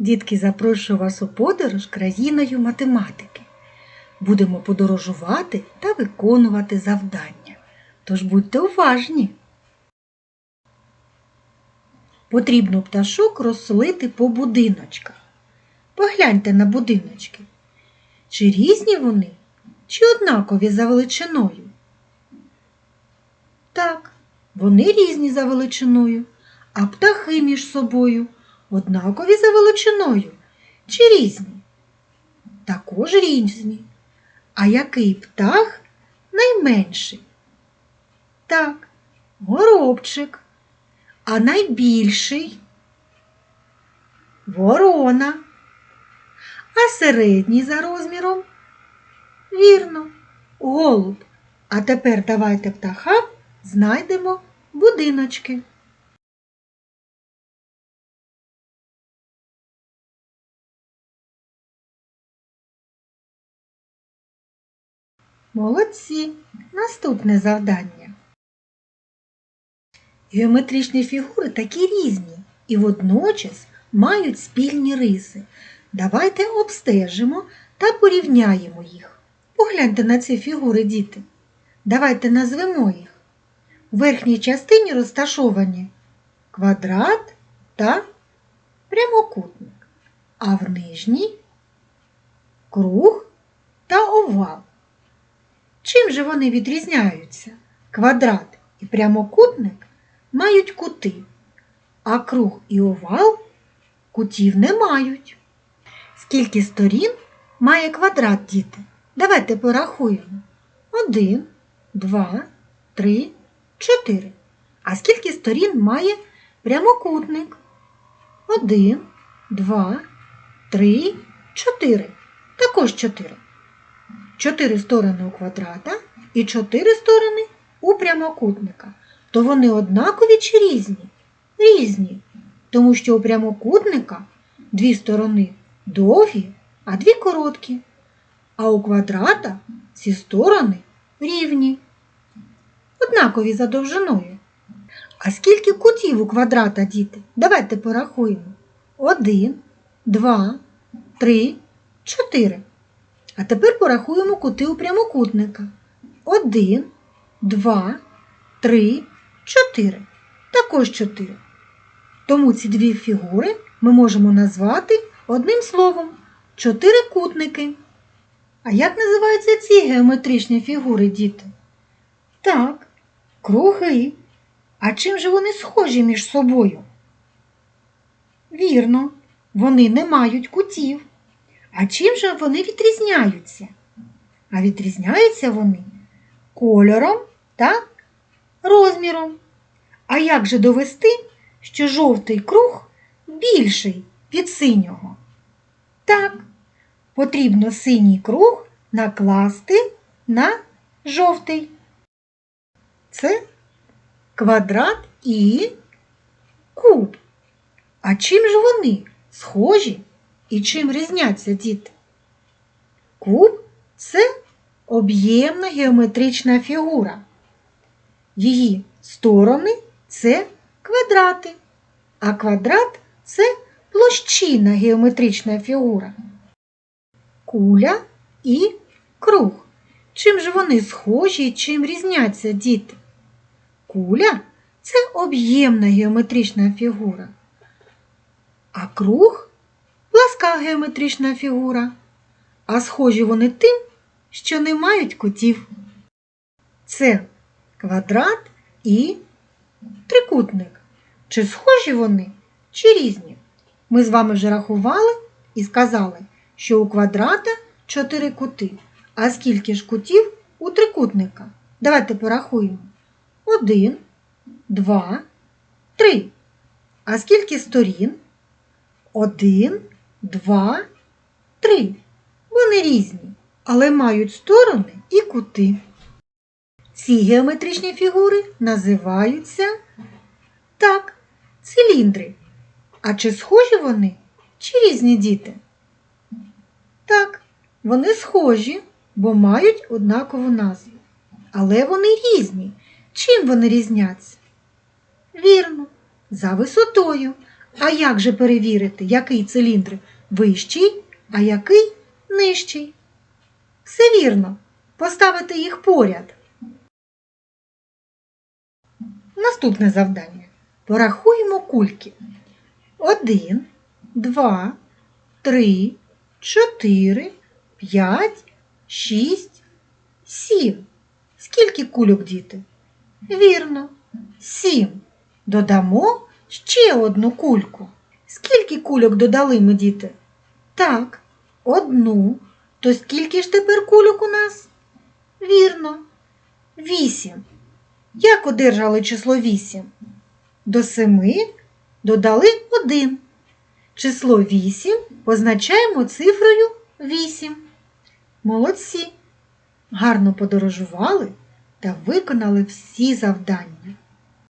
Дітки, запрошую вас у подорож країною математики. Будемо подорожувати та виконувати завдання. Тож будьте уважні. Потрібно пташок розселити по будиночках. Погляньте на будиночки. Чи різні вони, чи однакові за величиною? Так, вони різні за величиною, а птахи між собою однакові за величиною чи різні? Також різні. А який птах найменший? Так, горобчик. А найбільший ворона. А середній за розміром? Вірно, голуб. А тепер давайте птахам знайдемо будиночки. Молодці. Наступне завдання. Геометричні фігури такі різні і водночас мають спільні риси. Давайте обстежимо та порівняємо їх. Погляньте на ці фігури, діти. Давайте назвемо їх. В верхній частині розташовані квадрат та прямокутник, а в нижній круг та овал. Чим же вони відрізняються? Квадрат і прямокутник мають кути, а круг і овал кутів не мають. Скільки сторін має квадрат, діти? Давайте порахуємо. Один, два, три, чотири. А скільки сторін має прямокутник? Один, два, три, чотири. Також чотири. Чотири сторони у квадрата і чотири сторони у прямокутника. То вони однакові чи різні? Різні. Тому що у прямокутника дві сторони довгі, а дві короткі. А у квадрата ці сторони рівні. Однакові за довжиною. А скільки кутів у квадрата, діти? Давайте порахуємо. Один, два, три, чотири. А тепер порахуємо кути у прямокутника. Один, два, три, чотири. Також чотири. Тому ці дві фігури ми можемо назвати одним словом чотирикутники. А як називаються ці геометричні фігури, діти? Так, круги. А чим же вони схожі між собою? Вірно, вони не мають кутів. А чим же вони відрізняються? А відрізняються вони кольором та розміром. А як же довести, що жовтий круг більший від синього? Так, потрібно синій круг накласти на жовтий. Це квадрат і куб. А чим ж вони схожі і чим різняться діти? Куб це об'ємна геометрична фігура. Її сторони це квадрати, а квадрат це площина геометрична фігура. Куля і круг. Чим ж вони схожі і чим різняться діти? Куля це об'ємна геометрична фігура, а круг пласка геометрична фігура. А схожі вони тим, що не мають кутів. Це квадрат і трикутник. Чи схожі вони, чи різні? Ми з вами вже рахували і сказали, що у квадрата чотири кути. А скільки ж кутів у трикутника? Давайте порахуємо. Один, два, три. А скільки сторін? Один, два, три. Вони різні, але мають сторони і кути. Ці геометричні фігури називаються так, циліндри. А чи схожі вони, чи різні діти? Так, вони схожі, бо мають однакову назву. Але вони різні. Чим вони різняться? Вірно, за висотою. А як же перевірити, який циліндр вищий, а який нижчий? Все вірно, поставити їх поряд. Наступне завдання. Порахуємо кульки. Один, два, три, чотири, п'ять, шість, сім. Скільки кульок, діти? Вірно, сім. Додамо ще одну кульку. Скільки кульок додали ми, діти? Так, одну. То скільки ж тепер кульок у нас? Вірно, вісім. Як одержали число вісім? До семи додали один. Число вісім позначаємо цифрою вісім. Молодці! Гарно подорожували та виконали всі завдання.